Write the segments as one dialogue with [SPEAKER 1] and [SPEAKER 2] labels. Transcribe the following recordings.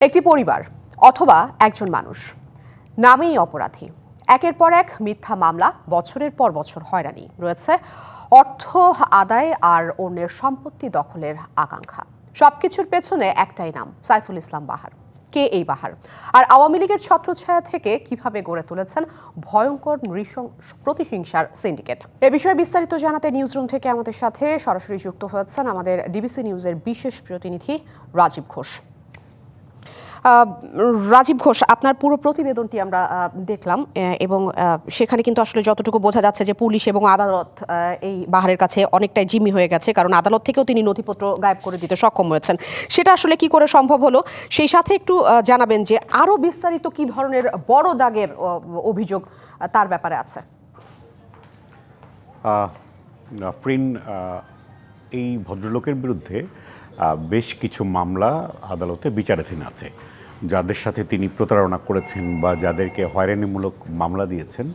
[SPEAKER 1] একটি পরিবার অথবা একজন মানুষ। নামেই অপরাধী। একের পর এক মিথ্যা মামলা বছরের পর বছর হয়রানি রয়েছে। অর্থ আদায় আর অন্যের সম্পত্তি দখলের আকাঙ্ক্ষা। সবকিছুর পেছনে একটাই নাম, সাইফুল ইসলাম বাহার। কে এই বাহার? আর আওয়ামী লীগের ছত্রছায়া থেকে কীভাবে গড়ে তুলেছেন ভয়ঙ্কর নৃশং- প্রতিহিংসার সিন্ডিকেট? এ বিষয়ে বিস্তারিত জানাতে নিউজরুম থেকে আমাদের সাথে সরাসরি যুক্ত হয়েছেন আমাদের ডিবিসি নিউজের বিশেষ প্রতিনিধি রাজীব ঘোষ। রাজীব ঘোষ, আপনার পুরো প্রতিবেদনটি আমরা দেখলাম এবং সেখানে কিন্তু আসলে যতটুকু বোঝা যাচ্ছে যে পুলিশ এবং আদালত এই বাহারের কাছে অনেকটাই জিম্মি হয়ে গেছে, কারণ আদালত থেকেও তিনি নথিপত্র গায়েব করে দিতে সক্ষম হয়েছেন। সেটা আসলে কি করে সম্ভব হলো? সেই সাথে একটু জানাবেন যে আরও বিস্তারিত কি ধরনের বড় দাগের অভিযোগ তার ব্যাপারে আছে।
[SPEAKER 2] এই ভদ্রলোকের বিরুদ্ধে বেশ কিছু মামলা আদালতে বিচারাধীন আছে। যাদের সাথে তিনি প্রতারণা করেছেন বা যাদেরকে হয়রানিমূলক মামলা দিয়েছেন,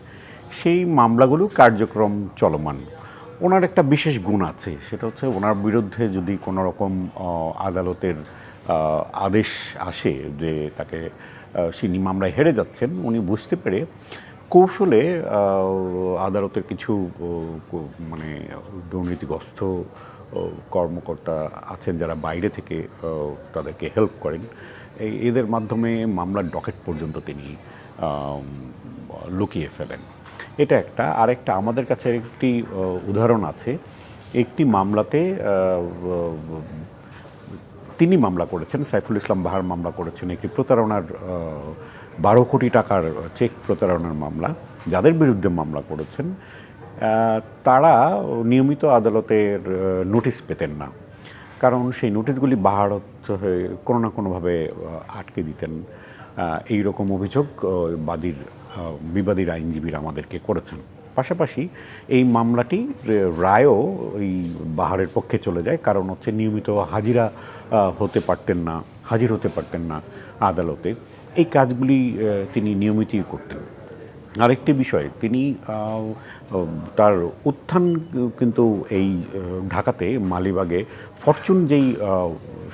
[SPEAKER 2] সেই মামলাগুলো কার্যক্রম চলমান। ওনার একটা বিশেষ গুণ আছে, সেটা হচ্ছে ওনার বিরুদ্ধে যদি কোনো রকম আদালতের আদেশ আসে যে তাকে তিনি মামলায় হেরে যাচ্ছেন, উনি বুঝতে পেরে কৌশলে আদালতের কিছু মানে দুর্নীতিগ্রস্ত কর্মকর্তা আছেন যারা বাইরে থেকে তাদেরকে হেল্প করেন। এদের মাধ্যমে মামলার ডকেট পর্যন্ত তিনি লুকিয়ে ফেলেন। এটা একটা। আরেকটা, আমাদের কাছে একটি উদাহরণ আছে। একটি মামলাতে তিনি মামলা করেছেন, সাইফুল ইসলাম বাহার মামলা করেছেন, একটি প্রতারণার বারো কোটি টাকার চেক প্রতারণার মামলা, যাদের বিরুদ্ধে মামলা করেছেন। তারা নিয়মিত আদালতের নোটিশ পেতেন না। কারণ সেই নোটিশগুলি বাহারত হয়ে কোনো না কোনোভাবে আটকে দিতেন। এই রকম অভিযোগ বাদীর বিবাদীর আইনজীবীরা আমাদেরকে করেছেন। পাশাপাশি এই মামলাটি রায়ও ওই বাহারের পক্ষে চলে যায়। কারণ হচ্ছে নিয়মিত হাজিরা হতে পারতেন না, হাজির হতে পারতেন না আদালতে। এই কাজগুলি তিনি নিয়মিতই করতেন। আরেকটি বিষয়, তিনি তার উত্থান কিন্তু এই ঢাকাতে, মালিবাগে ফরচুন যেই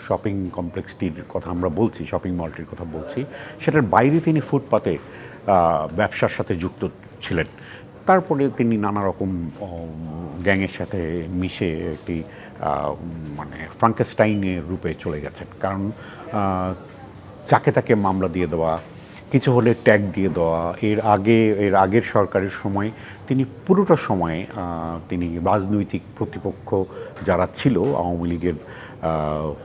[SPEAKER 2] শপিং কমপ্লেক্সটির কথা আমরা বলছি, শপিং মলটির কথা বলছি, সেটার বাইরে তিনি ফুটপাতে ব্যবসার সাথে যুক্ত ছিলেন। তারপরে তিনি নানা রকম গ্যাংয়ের সাথে মিশে একটি মানে ফ্রাঙ্কেস্টাইনের রূপে চলে গেছেন। কারণ যাকে তাকে মামলা দিয়ে দেওয়া কিছু হলে ট্যাগ দিয়ে দেওয়া। এর আগে, এর আগের সরকারের সময় তিনি পুরোটা সময় তিনি রাজনৈতিক প্রতিপক্ষ যারা ছিল আওয়ামী লীগের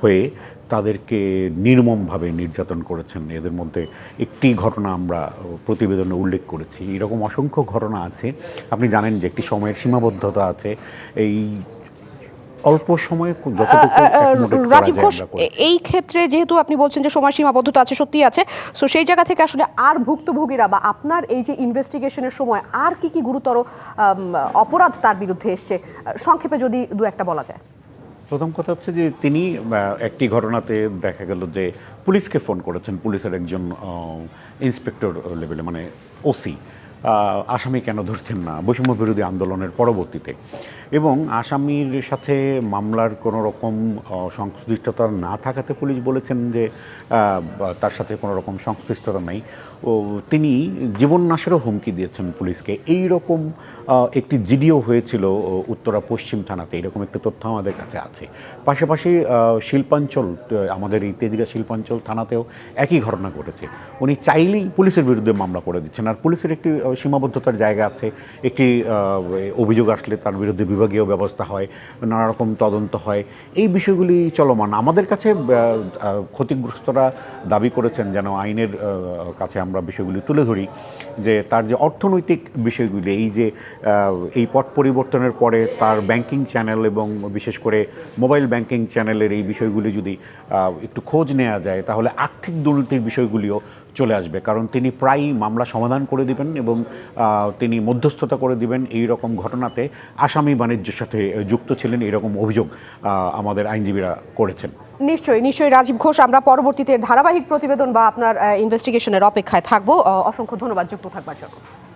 [SPEAKER 2] হয়ে তাদেরকে নির্মমভাবে নির্যাতন করেছেন। এদের মধ্যে একটি ঘটনা আমরা প্রতিবেদনে উল্লেখ করেছি। এরকম অসংখ্য ঘটনা আছে। আপনি জানেন যে একটি সময়ের সীমাবদ্ধতা আছে। এই অল্প সময়ে
[SPEAKER 1] রাজীব ঘোষ এই ক্ষেত্রে যেহেতু আপনি বলছেন যে সময় সীমাবদ্ধতা আছে সত্যি আছে সো সেই জায়গা থেকে আসলে আর ভুক্তভোগীরা বা আপনার এই যে ইনভেস্টিগেশনের সময় আর কি কি গুরুতর অপরাধ তার বিরুদ্ধে এসছে সংক্ষেপে যদি দু একটা বলা যায়।
[SPEAKER 2] প্রথম কথা হচ্ছে যে তিনি একটি ঘটনাতে দেখা গেল যে পুলিশকে ফোন করেছেন পুলিশের একজন ইন্সপেক্টর লেভেলে মানে ওসি আসামি কেন ধরছেন না? বৈষম্য বিরোধী আন্দোলনের পরবর্তীতে। এবং আসামির সাথে মামলার কোনো রকম সংশ্লিষ্টতা না থাকাতে পুলিশ বলেছেন যে তার সাথে কোনো রকম সংশ্লিষ্টতা নাই। ও, তিনি জীবন নাশেরও হুমকি দিয়েছেন পুলিশকে। এই রকম একটি জিডিও হয়েছিল উত্তরা পশ্চিম থানাতে। এরকম একটি তথ্য আমাদের কাছে আছে। পাশাপাশি শিল্পাঞ্চল আমাদের এই তেজগা শিল্পাঞ্চল থানাতেও একই ঘটনা ঘটেছে। উনি চাইলেই পুলিশের বিরুদ্ধে মামলা করে দিচ্ছেন। আর পুলিশের একটি সীমাবদ্ধতার জায়গা আছে। একটি অভিযোগ আসলে তার বিরুদ্ধে বিভাগীয় ব্যবস্থা হয় নানা রকম তদন্ত হয়। এই বিষয়গুলি চলমান। আমাদের কাছে ক্ষতিগ্রস্তরা দাবি করেছেন যেন আইনের কাছে আমরা বিষয়গুলি তুলে ধরি যে তার যে অর্থনৈতিক বিষয়গুলি, এই যে এই পট পরিবর্তনের পরে তার ব্যাংকিং চ্যানেল এবং বিশেষ করে মোবাইল ব্যাংকিং চ্যানেলের এই বিষয়গুলি যদি একটু খোঁজ নেওয়া যায়, তাহলে আর্থিক দুর্নীতির বিষয়গুলিও চলে আসবে। কারণ তিনি প্রায়ই মামলা সমাধান করে দিবেন এবং তিনি মধ্যস্থতা করে দিবেন এই রকম ঘটনাতে। আসামি বাণিজ্যের সাথে যুক্ত ছিলেন এরকম অভিযোগ আমাদের আইনজীবীরা করেছেন।
[SPEAKER 1] নিশ্চয়ই নিশ্চয়ই রাজীব ঘোষ, আমরা পরবর্তীতে ধারাবাহিক প্রতিবেদন বা আপনার ইনভেস্টিগেশনের অপেক্ষায় থাকব। অসংখ্য ধন্যবাদ যুক্ত থাকবার জন্য।